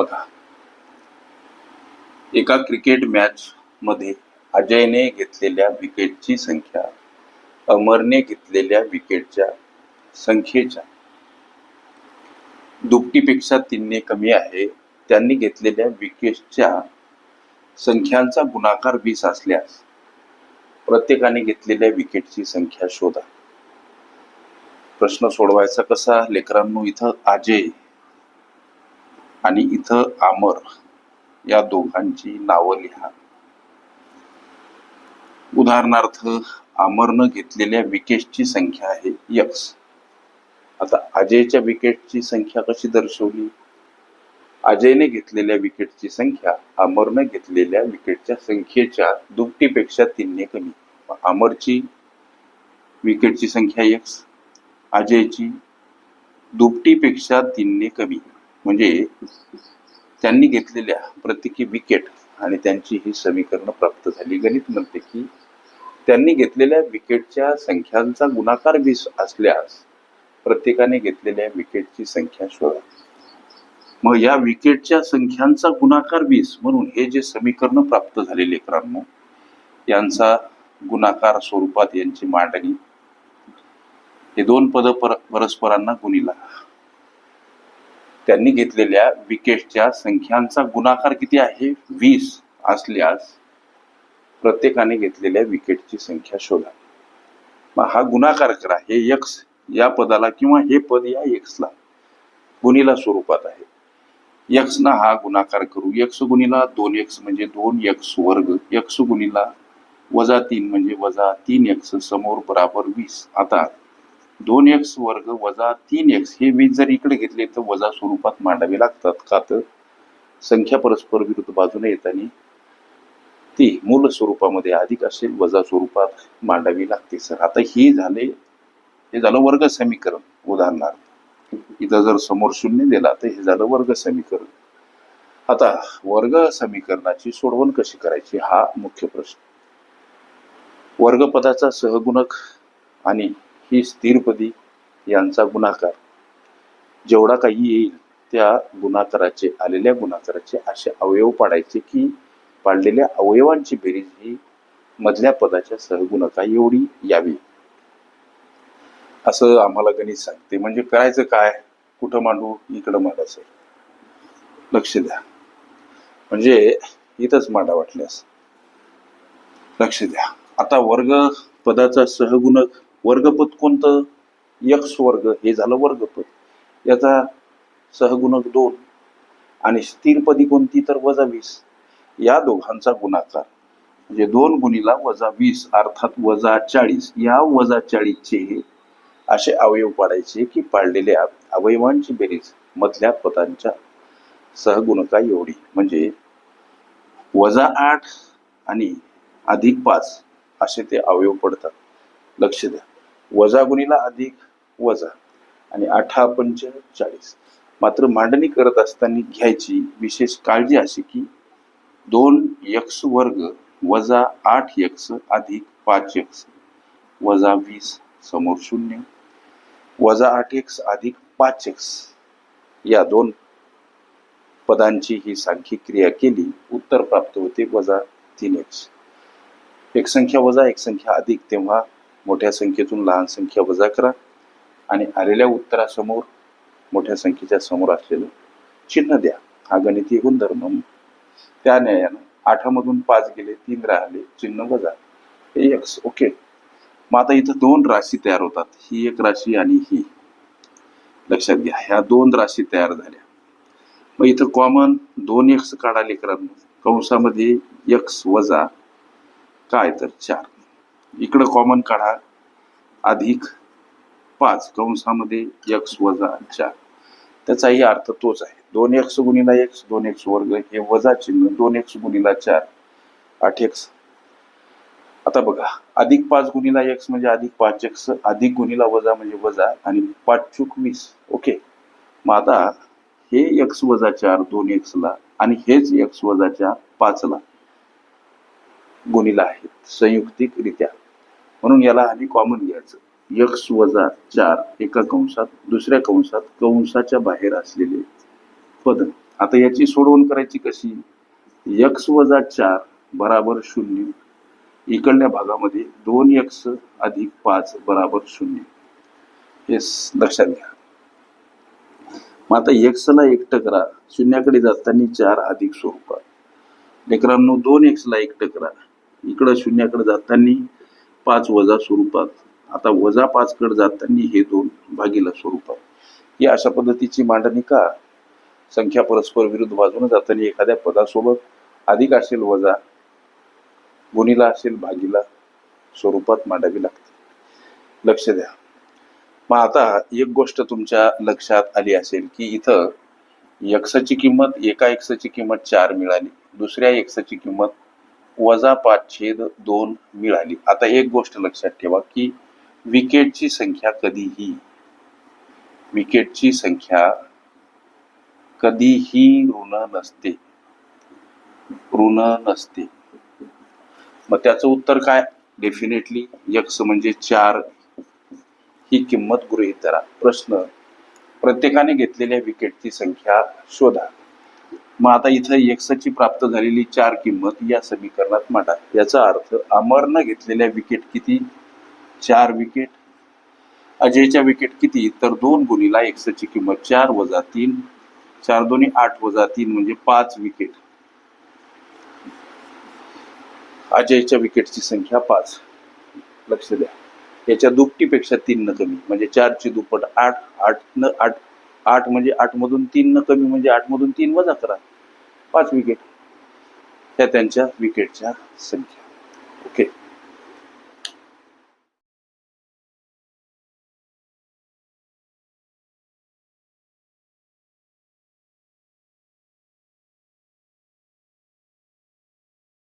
बघा. एका cricket match मध्ये अजयने घेतलेल्या विकेटची संख्या अमरने घेतलेल्या विकेटच्या संख्येच्या. दुपटीपेक्षा तीनने कमी आहे. त्यांनी घेतलेल्या विकेटच्या संख्यांचा गुणाकार वीस असल्यास प्रत्येकाने घेतलेल्या विकेटची संख्या शोधा. प्रश्न सोडवायचा कसा? लेकरांनो इथं अजय आणि इथं आमर या दोघांची नावं लिहा. उदाहरणार्थ आमरनं घेतलेल्या विकेटची संख्या आहे यक्स. आता अजयच्या विकेटची संख्या कशी दर्शवली? अजयने घेतलेल्या विकेटची संख्या अमरने घेतलेल्या विकेटच्या संख्येच्या दुपटीपेक्षा तीनने कमी. अमरची विकेटची संख्या एक्स अजयची दुपटीपेक्षा तीनने कमी. म्हणजे त्यांनी घेतलेल्या प्रत्येकी विकेट आणि त्यांची ही समीकरणं प्राप्त झाली. गणित म्हणते की त्यांनी घेतलेल्या विकेटच्या संख्यांचा गुणाकार वीस असल्यास प्रत्येकाने घेतलेल्या विकेटची संख्या शोधा मग या विकेटच्या संख्यांचा गुणाकार वीस म्हणून हे जे समीकरण प्राप्त झाले लेकरांनो यांचा गुणाकार स्वरूपात यांची मांडणी. हे दोन पद पर परस्परांना गुणिला. त्यांनी घेतलेल्या विकेटच्या संख्यांचा गुणाकार किती आहे? वीस असल्यास प्रत्येकाने घेतलेल्या विकेटची संख्या शोधा. मग हा गुणाकार करा. हे यक्स या पदाला किंवा हे पद या एक्सला गुणीला स्वरूपात आहे. यक्स ना हा गुणाकार करू. यक्स गुणीला दोन एक्स म्हणजे दोन यक्स वर्ग. यक्स गुणीला वजा तीन म्हणजे वजा तीन एक्स समोर बराबर वीस. आता दोन एक्स वर्ग वजा तीन एक्स हे वीज जर इकडे घेतले तर वजा स्वरूपात मांडावे लागतात का तर? संख्या परस्पर विरुद्ध बाजूने येताना ती मूल स्वरूपामध्ये अधिक असेल वजा स्वरूपात मांडावी लागते सर. आता हे झाले हे झालं वर्ग समीकरण उदाहरणार्थ. इथं जर समोर शून्य दिला तर हे झालं वर्ग समीकरण. आता वर्ग समीकरणाची सोडवण कशी करायची हा मुख्य प्रश्न. वर्गपदाचा सहगुणक आणि ही स्थिरपदी यांचा गुणाकार. जेवढा काही येईल त्या गुणाकाराचे आलेल्या गुणाकाराचे असे अवयव पाडायचे की पाडलेल्या अवयवांची बेरीज ही मधल्या पदाच्या सहगुणका एवढी यावी. असं आम्हाला गणित सांगते. म्हणजे करायचं काय? कुठं मांडू? इकडं मांडायचं. लक्ष द्या. म्हणजे इथंच मांडा वाटल्यास. लक्ष द्या. आता वर्ग पदाचा सहगुणक वर्गपद कोणतं? यक्स वर्ग हे झालं वर्गपद. याचा सहगुणक दोन आणि स्थिरपदी कोणती तर वजा वीस. या दोघांचा गुणाकार. म्हणजे दोन गुणीला वजा वीस अर्थात वजा चाळीस. या वजा चाळीसचे असे अवयव पाडायचे की पाडलेले अवयवांची बेरीज मधल्या पदांच्या सहगुणका एवढी. म्हणजे वजा आठ आणि अधिक पाच असे ते अवयव पडतात. लक्ष द्या. वजा गुणीला अधिक वजा. आणि अठरा पंच चाळीस. मात्र मांडणी करत असताना घ्यायची विशेष काळजी अशी की दोन यक्स वर्ग वजा आठ यक्स अधिक पाच यक्स वजा वीस समोर शून्य. वजा आठ एक्स अधिक पाच एक्स या दोन पदांची ही सांख्यिक क्रिया केली. उत्तर प्राप्त होते वजा तीन एक्स एक संख्या वजा एक संख्या अधिक. तेव्हा मोठ्या संख्येतून लहान संख्या वजा करा. आणि आलेल्या उत्तरासमोर मोठ्या संख्येच्या समोर असलेलं चिन्ह द्या. हा गणितीय गुणधर्म. त्या न्यायानं आठामधून पाच गेले तीन राहिले चिन्ह वजा. हे एक्स ओके. मग आता इथं दोन राशी तयार होतात. ही एक राशी आणि ही. लक्षात घ्या ह्या दोन राशी तयार झाल्या. मग इथं कॉमन दोन एक्स काढा लेकरांमध्ये कंसामध्ये एक्स वजा काय? तर चार. इकडं कॉमन काढा. अधिक पाच. कंसामध्ये एक्स वजा चार. त्याचाही अर्थ तोच आहे. दोन एक्स गुणिला एक्स दोन एक्स वर्ग हे वजा चिन्ह. दोन एक्स गुणिला चार आठ एक्स आता बघा. अधिक पाच गुणिला एक्स म्हणजे अधिक पाच एक्स अधिक गुणिला वजा म्हणजे वजा आणि पाच चूक वीस. ओके. मग आता हे एक्स वजा चार दोन एक्सला आणि हेच एक्स वजा चार पाचला गुणिला आहेत. संयुक्तिकरित्या. म्हणून याला आधी कॉमन घ्यायचं. यक्स वजा चार एका कंसात दुसऱ्या कंसात कंसाच्या बाहेर असलेले पद. आता याची सोडवण करायची कशी? यक्स वजा चार बराबर शून्य. इकडल्या भागामध्ये दोन यक्स अधिक पाच बराबर शून्य. हे लक्षात घ्या. मग आता एक्सला एकटं करा. शून्याकडे जाताना चार अधिक स्वरूपात लेकरांनो दोन एक्सला एकटं करा. इकडं शून्याकडे जाताना पाच वजा स्वरूपात आता वजा पाच कड जाताना हे दोन भागीला स्वरूपात. ही अशा पद्धतीची मांडणी का? संख्या परस्पर विरुद्ध बाजूने जाताना एखाद्या पदासोबत अधिक असेल वजा गुणीला असेल भागीला स्वरूपात मांडावी लागते. लक्ष द्या. मग आता एक गोष्ट तुमच्या लक्षात आली असेल की इथं एक्सची किंमत एका एक्सची किंमत चार मिळाली दुसऱ्या एक्सची किंमत वजा पाच छेद दोन मिळाली. आता एक गोष्ट लक्षात ठेवा की विकेटची संख्या कधीही विकेटची संख्या कधीही ऋण नसते. ऋण नसते. मग त्याचं उत्तर काय? डेफिनेटली यक्स म्हणजे चार. ही किंमत गृहीत धरा. प्रश्न प्रत्येकाने घेतलेल्या विकेटची संख्या शोधा. मग आता इथं एक्सची प्राप्त झालेली चार किंमत या समीकरणात मांडा. याचा अर्थ अमरनं घेतलेल्या विकेट किती? चार विकेट. अजयच्या विकेट किती? तर दोन गुणीला एकसची किंमत चार वजा तीन. चार दोन्ही आठ वजा तीन म्हणजे पाच विकेट. अजयच्या विकेटची संख्या पाच. लक्ष द्या. याच्या दुपटीपेक्षा तीन न कमी. म्हणजे चारची दुप्पट आठ आठ न आठ आठ म्हणजे आठ मधून तीन न कमी म्हणजे आठ मधून तीन वजा करा. पाच विकेट ह्या त्यांच्या विकेटच्या संख्या. ओके